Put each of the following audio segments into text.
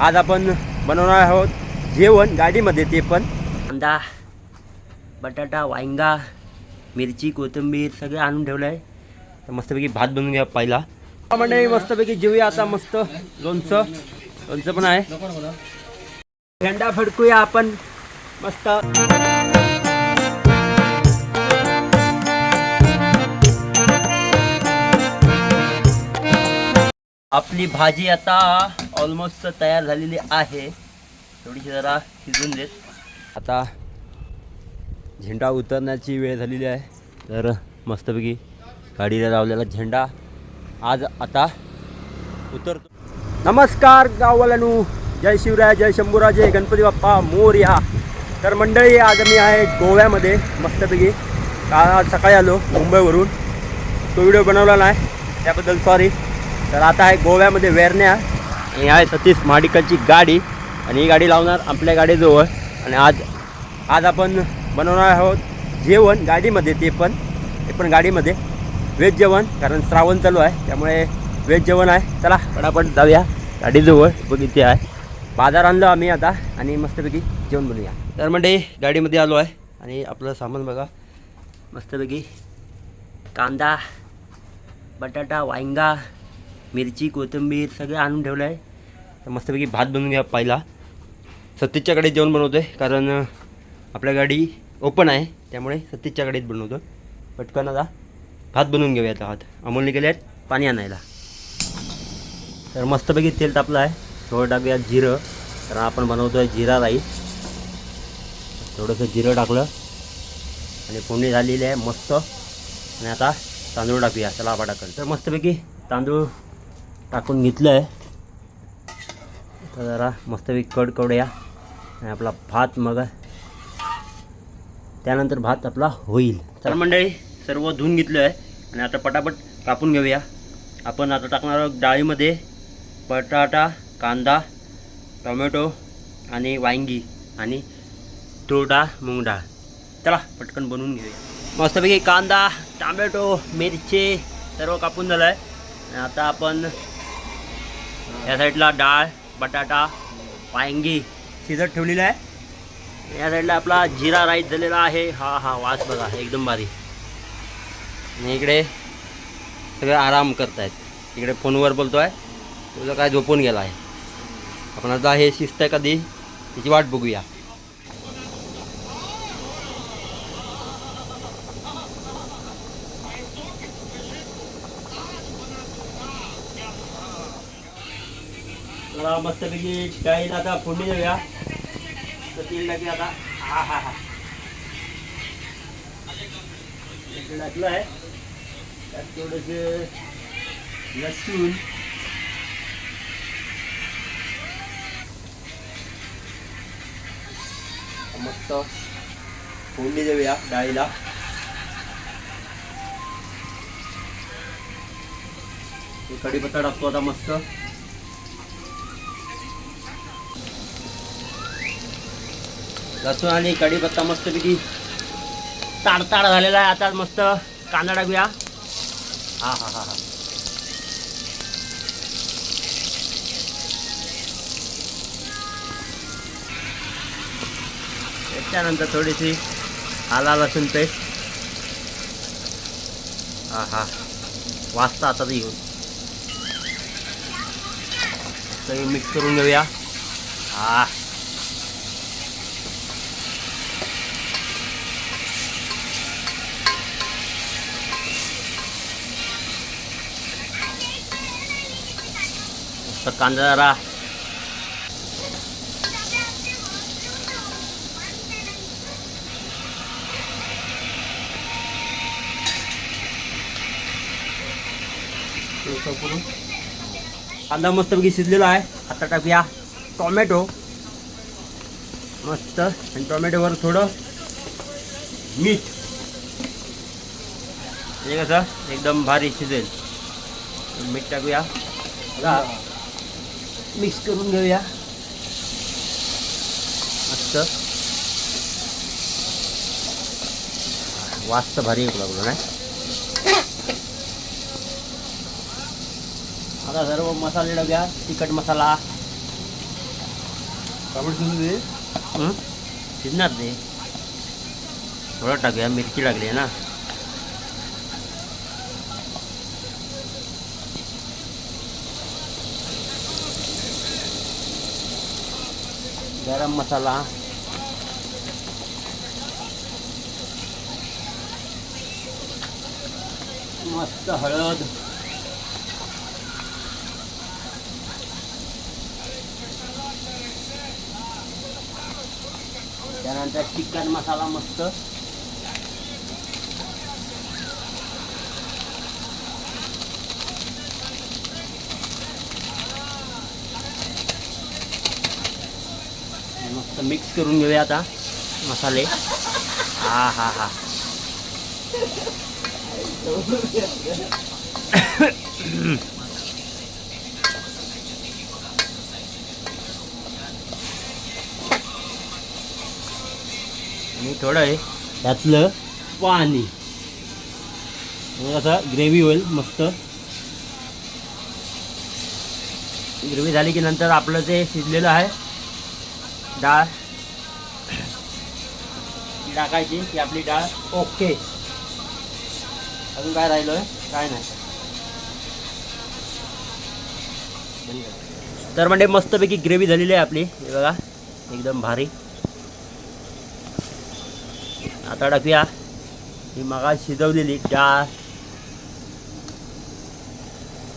आज आपण बनवणार आहोत जेवण गाडीमध्ये ते पण. कांदा बटाटा वांगा मिरची कोथिंबीर सगळं आणून ठेवलं आहे तर मस्तपैकी भात बनवून घ्या पहिला. म्हणजे मस्तपैकी जेवूया आता मस्त. लोणचं लोणचं पण आहे. झेंडा फडकूया आपण. मस्त. आपली भाजी आता ऑलमोस्ट तयार झालेली आहे. थोडीशी जरा शिजून देत. आता झेंडा उतरण्याची वेळ झालेली आहे. तर मस्तपैकी गाडीला लावलेला झेंडा. आज आता उतरतो. नमस्कार गाववाल्यांनो. जय शिवराय जय शंभूराजे गणपती बाप्पा मोरया तर मंडळी आज मी आहे गोव्यामध्ये. मस्तपैकी काल आज सकाळी आलो मुंबईवरून. तो व्हिडिओ बनवला नाही. त्याबद्दल सॉरी तर आता आहे गोव्यामध्ये वेरण्या. आणि आहे सतीश महाडिकलची गाडी. आणि ही गाडी लावणार आपल्या गाडीजवळ. आणि आज आज आपण बनवणार आहोत जेवण गाडीमध्ये ते पण ते पण गाडीमध्ये. व्हेज जेवण कारण श्रावण चालू आहे त्यामुळे व्हेज जेवण आहे. चला पटापट जाऊया गाडीजवळ बघ इथे आहे. बाजार आणलो आम्ही आता आणि मस्तपैकी जेवण बनवूया. तर म्हणजे गाडीमध्ये आलो आहे आणि आपलं सामान बघा. मस्तपैकी कांदा बटाटा वांगा मिरची कोथिंबीर सगळं आणून ठेवलं आहे तर मस्तपैकी भात बनवून घ्या पहिला. सतीजच्याकडे जेवण बनवतो आहे कारण आपल्या गाडी ओपन आहे त्यामुळे सतीजच्याकडेच गाडीत बनवतो पटकन आता भात बनवून घेऊया आता भात. अमोलने गेले आहेत पाणी आणायला. तर मस्तपैकी तेल तापलं आहे. थोडं टाकूया जिरं. कारण आपण बनवतो आहे जिरा राईस. थोडंसं जिरं टाकलं. आणि फोडणी झालेली आहे मस्त. आणि आता तांदूळ टाकूया. चला आपण टाकल तर मस्तपैकी तांदूळ टाकून घेतलं आहे तर जरा मस्तपैकी कड करूया. आणि आपला भात मग त्यानंतर भात आपला होईल. तर मंडळी सर्व धुवून घेतलं आहे आणि आता पटापट कापून घेऊया. आपण आता टाकणार आहोत डाळीमध्ये बटाटा कांदा टोमॅटो आणि वांगी आणि तूर डाळ मूग डाळ चला पटकन बनवून घेऊया. मस्तपैकी कांदा टोमॅटो मिरची सर्व कापून झालं आहे आणि आता आपण या साईडला डाळ बटाटा वांगी. शिजत ठेवलेलं आहे. या साईडला आपला जिरा राईस झालेला आहे. हा हा वास बघा एकदम भारी. आणि इकडे सगळे आराम करतायत. इकडे फोनवर बोलतो आहे तुझं काय झोपून गेला आहे आपण आता हे शिस्त आहे कधी त्याची वाट बघूया. आता मस्तपैकी डाळीला आता फोडणी देऊया. तर तेल टाकी आता हा हा हा. टाकलं आहे. त्यात थोडंसं लसूण. मस्त फोडणी देऊया डाळीला कढीपत्ता टाकतो आता मस्त. लसूण आणि कढीपत्ता मस्त मस्तपैकी ताडताड झालेला आहे. आता मस्त कांदा टाकूया. हा हा हा हा. त्याच्यानंतर थोडीशी आला लसूण पेस्ट. हा हा. वाजता आता येऊन. सगळी मिक्स करून घेऊया. हा. मस्त कांदा जरा कांदा मस्तपैकी शिजलेला आहे. आता टाकूया टोमॅटो. मस्त. आणि टोमॅटोवर थोडं मीठ. म्हणजे कसं? एकदम भारी शिजेल. मीठ टाकूया. मिक्स करून घेऊया. मस्त. वास तर भारी येऊ लागलो नाही? आता सर्व मसाले टाकूया तिखट मसाला. हं? शिजणार ते. थोडं टाकूया मिरची लागली आहे ना. गरम मसाला. मस्त हळद. त्यानंतर चिकन मसाला मस्त मस्त मिक्स करून घेऊया आता मसाले. हा हा हा. आणि थोडं आहे त्यातलं पाणी. मग असं ग्रेव्ही होईल मस्त. ग्रेव्ही झाली की नंतर आपलं जे शिजलेलं आहे डाळ. ती टाकायची की आपली डाळ. ओके. अजून काय राहिलं काय नाही. तर म्हणजे मस्तपैकी ग्रेव्ही झालेली आहे आपली. हे बघा एकदम भारी. आता टाकूया. ही मगा शिजवलेली डाळ.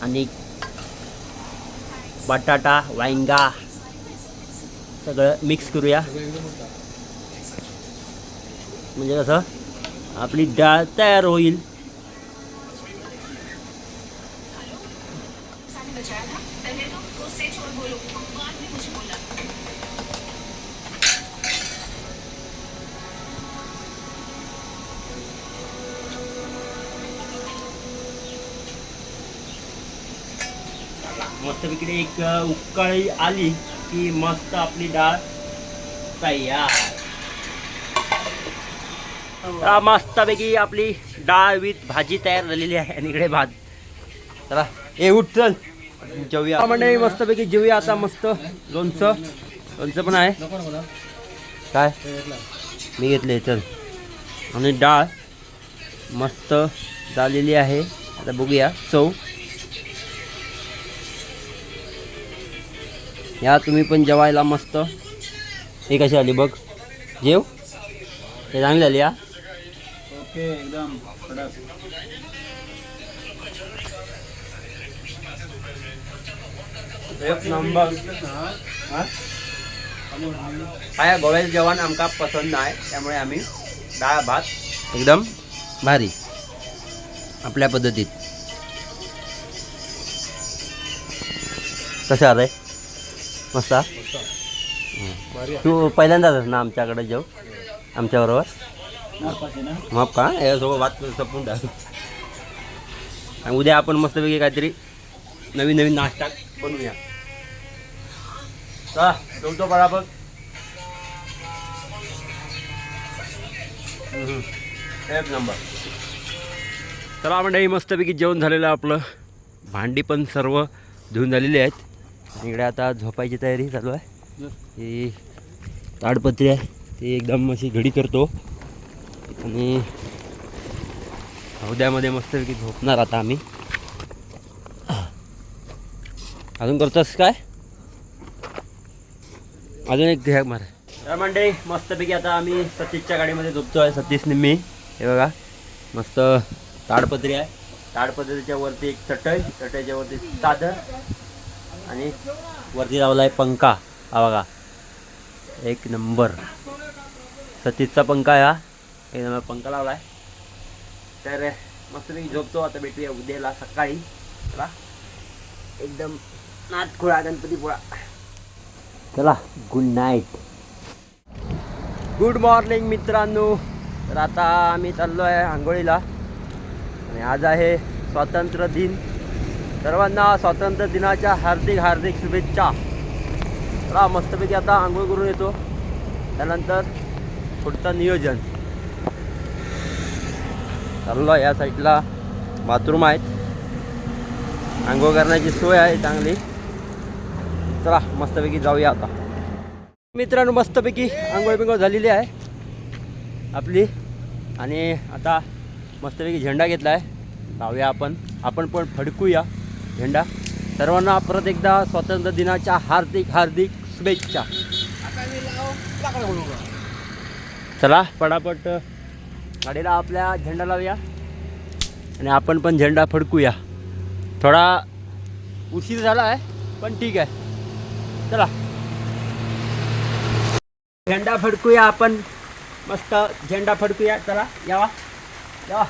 आणि बटाटा वांगा. सगळं मिक्स करूया. म्हणजे कसं आपली डाळ तयार होईल. मस्त इकडे एक उकाळी आली. की मस्त आपली डाळ तयार. मस्तपैकी आपली डाळ विथ भाजी तयार झालेली आहे आणि इकडे भात. चला ए उठ चल. जेवूया. म्हणजे मस्तपैकी जेवूया आता मस्त. लोणचं. लोणचं पण आहे. काय? मी घेतले चल. आणि डाळ मस्त झालेली आहे. आता बघूया. चव. या तुम्ही पण जेवायला मस्त. हे कशी आली बघ. जेव. हे चांगली आली या ओके एकदम एक नंबर. हा? काय गोव्याचं जेवण आमका पसंत नाही त्यामुळे आम्ही डाळ भात एकदम भारी. आपल्या पद्धतीत. कसं आलंय मस्त? तू पहिल्यांदाच ना आमच्याकडे जेव? आमच्याबरोबर? मग का? यासोबत भात संपून टाक उद्या आपण मस्तपैकी काहीतरी नवीन नवीन नाश्ता बनवूया. चला जेवतो बराबर हम्म. एक नंबर. चला मंडळी मस्तपैकी जेवण झालेलं आपलं. भांडी पण सर्व धुवून झालेली आहेत. इकडे आता झोपायची तयारी चालू आहे. ही ताडपत्री आहे. ती एकदम अशी घडी करतो. आणि उद्यामध्ये मस्तपैकी झोपणार आता आम्ही. अजून करतोस काय? अजून एक घ्या मार. तर मंडळी मस्तपैकी आता आम्ही सतीशच्या गाडीमध्ये झोपतोय. सतीश निम्मी हे बघा मस्त ताडपत्री आहे. ताडपत्रीच्या वरती एक चटई चटईच्या वरती चादर आणि वरती लावला आहे पंखा. हा बघा. एक नंबर. सतीशचा पंखा आहे हा. एक नंबर पंखा लावला आहे तर मस्तपैकी झोपतो आता भेटूया उद्याला सकाळी. चला. एकदम नाथ गणपतीपुळा गणपती पोळा. चला गुड नाईट गुड मॉर्निंग मित्रांनो. तर आता आम्ही चाललो आहे आंघोळीला. आणि आज आहे स्वातंत्र्य दिन. सर्वांना स्वातंत्र्य दिनाच्या हार्दिक हार्दिक शुभेच्छा. चला मस्तपैकी आता आंघोळ करून येतो. त्यानंतर पुढचं नियोजन. चाललो या साईडला. बाथरूम आहेत. आंघोळ करण्याची सोय आहे चांगली. चला मस्तपैकी जाऊया आता. मित्रांनो मस्तपैकी आंघोळ बिंगोळ झालेली आहे. आपली. आणि आता मस्तपैकी झेंडा घेतला आहे लावूया आपण. आपण पण फडकूया. झेंडा. सर्वांना परत एकदा स्वातंत्र्य दिनाच्या हार्दिक हार्दिक शुभेच्छा. चला पटापट गाडीला आपल्या झेंडा लावूया. आणि आपण पण झेंडा फडकूया. थोडा उशीर झाला आहे पण ठीक आहे. चला. झेंडा फडकूया आपण. मस्त झेंडा फडकूया. चला यावा. यावा.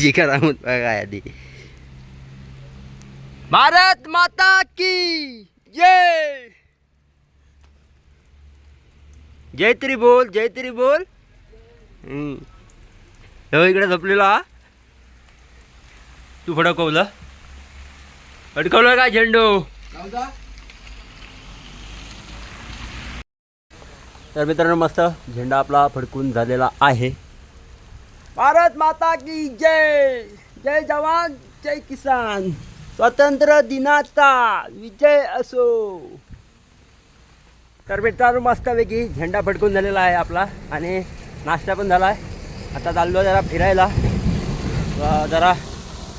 याची याची करामत बघा आधी भारत माता की जय जय तरी बोल जय तरी बोल हम्म. हो इकडे झोपलेला तू फडकवलं फडकवलं का झेंडू तर मित्रांनो मस्त झेंडा आपला फडकून झालेला आहे भारत माता की जय। जय जवान जय किसान। स्वातंत्र्य दिनाचा विजय असो। तर मित्रांनो मस्तपैकी झेंडा फडकून झालेला आहे आपला आणि नाश्ता पण झाला आहे आता चाललो जरा फिरायला. जरा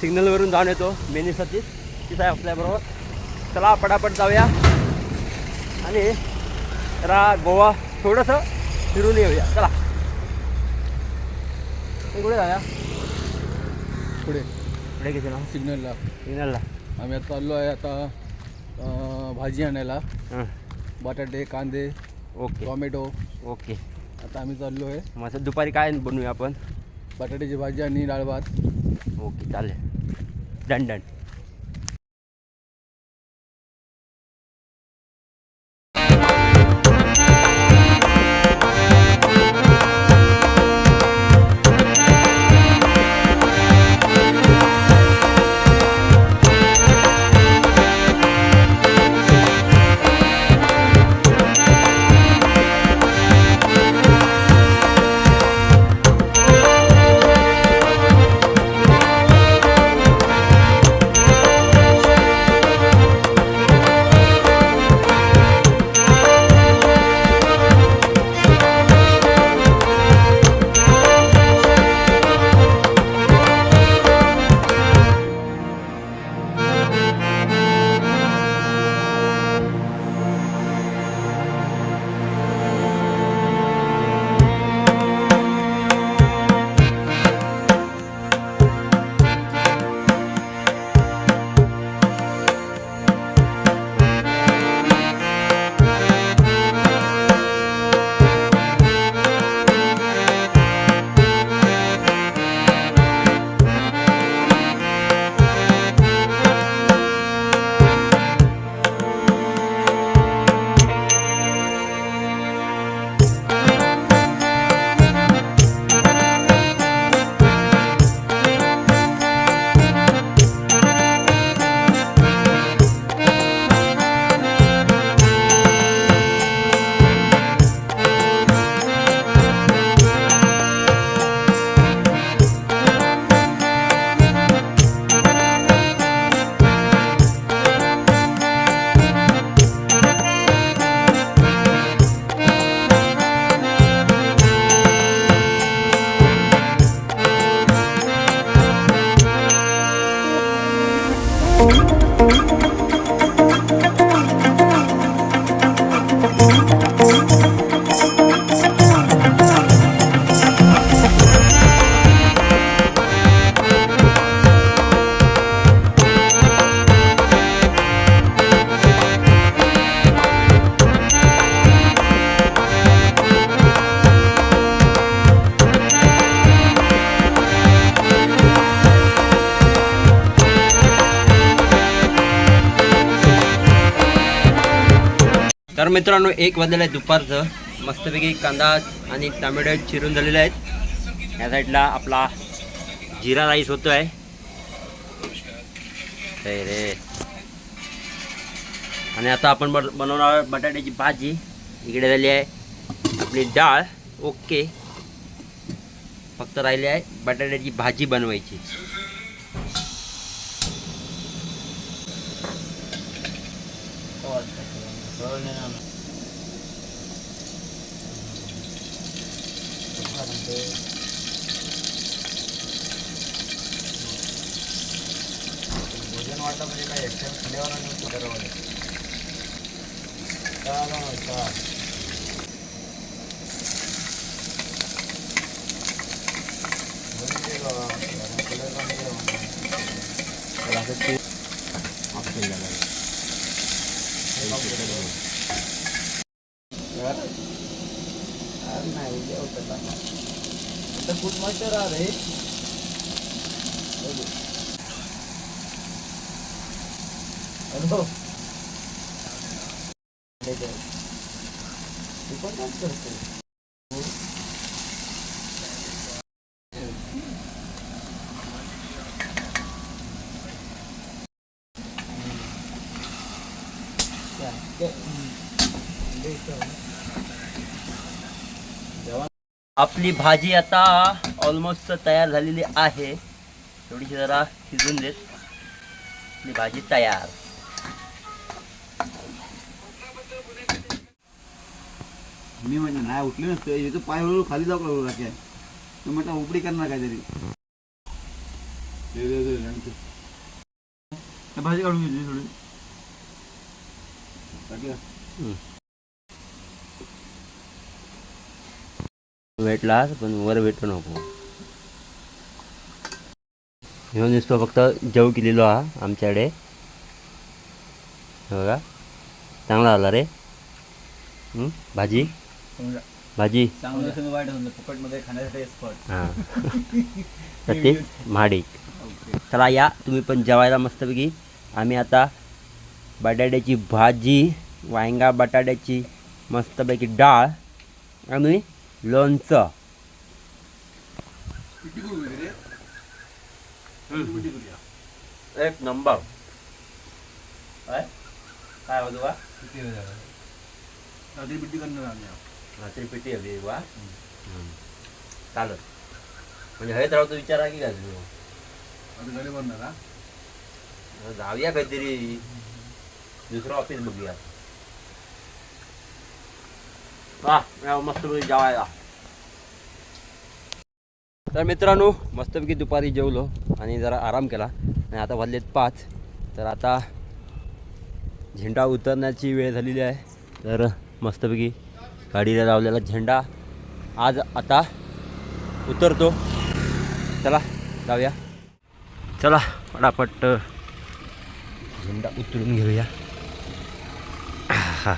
सिग्नलवरून जाऊन येतो मेनी सतीश. तिथं आहे आपल्याबरोबर चला पटापट जाऊया. आणि जरा गोवा थोडंसं फिरून येऊया. चला. कुठे जाऊया. पुढे. पुढे किती ना? सिग्नलला. सिग्नलला. आम्ही आता चाललो आहे आता भाजी आणायला. हां. बटाटे कांदे ओके. टोमॅटो. ओके. आता आम्ही चाललो आहे. मग दुपारी काय बनवूया आपण? बटाट्याची भाजी आणि डाळ भात. ओके चालेल. Done done. मित्रांनो एक वाजलेलं आहे दुपारचं. मस्तपैकी कांदा आणि टमॅटो चिरून झालेले आहेत. या साईडला आपला जिरा राईस होतो आहे रे. आणि आता आपण बन बनवणार आहोत बटाट्याची भाजी. इकडे झाली आहे आपली डाळ. ओके. फक्त राहिली आहे बटाट्याची भाजी बनवायची. ahora no, pero... No, está. आपली भाजी आता ऑलमोस्ट तयार झालेली आहे. थोडीशी जरा शिजून देत. आपली भाजी तयार. मी म्हणजे नाही उठले नसतं. इथं पाय हळूहळू खाली जाऊ लागलो काय मी म्हटलं उपडी करणार काहीतरी. दे, दे, दे, नंतर. भाजी काढून घेतली थोडी. भेटला पण वर भेटू नको. घेऊन दिसतो फक्त जेव केलेलो हा आमच्याकडे. बघा चांगला झाला रे? भाजी? भाजी? हां. सतीश महाडिक. चला या तुम्ही पण जेवायला मस्तपैकी. आम्ही आता बटाट्याची भाजी वांगा बटाट्याची मस्तपैकी डाळ आणि लोणचं. एक नंबर. काय? काय होतं का रात्री करणार आम्ही. रात्री पेटी हवी वा? चालत म्हणजे हयत राहतो विचारा की काय? जाऊया काहीतरी. दुसरं ऑफिस बघूया वा या मस्तपैकी जेवायला तर मित्रांनो मस्तपैकी दुपारी जेवलो आणि जरा आराम केला. आणि आता वाजलेत पाच. तर आता झेंडा उतरण्याची वेळ झालेली आहे. तर मस्तपैकी गाडीला लावलेला झेंडा. आज आता उतरतो. चला जाऊया. चला पटापट झेंडा उतरून घेऊया. हा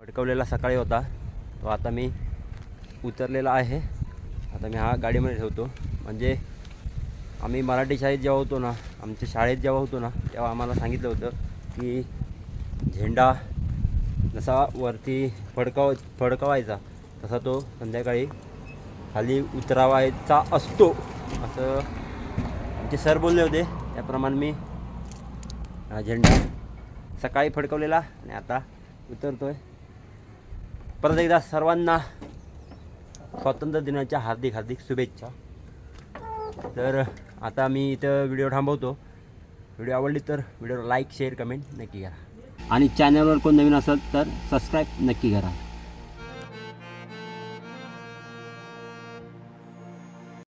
अडकवलेला सकाळी होता. तो आता मी उतरलेला आहे. आता मी हा गाडीमध्ये ठेवतो. म्हणजे आम्ही मराठी शाळेत जेव्हा होतो ना आमच्या शाळेत जेव्हा होतो ना तेव्हा आम्हाला सांगितलं होतं की झेंडा जसा वरती फडकाव फडकवायचा तसा तो संध्याकाळी खाली उतरावायचा असतो असं आमचे सर बोलले होते. त्याप्रमाणे मी हा झेंडा सकाळी फडकवलेला आणि आता उतरतो आहे परत एकदा सर्वांना स्वातंत्र्य दिनाच्या हार्दिक हार्दिक शुभेच्छा. तर आता मी इथं व्हिडिओ थांबवतो. व्हिडिओ आवडली तर व्हिडिओला लाईक शेअर कमेंट नक्की करा. आणि चॅनलवर कोण नवीन असेल तर सबस्क्राईब नक्की करा.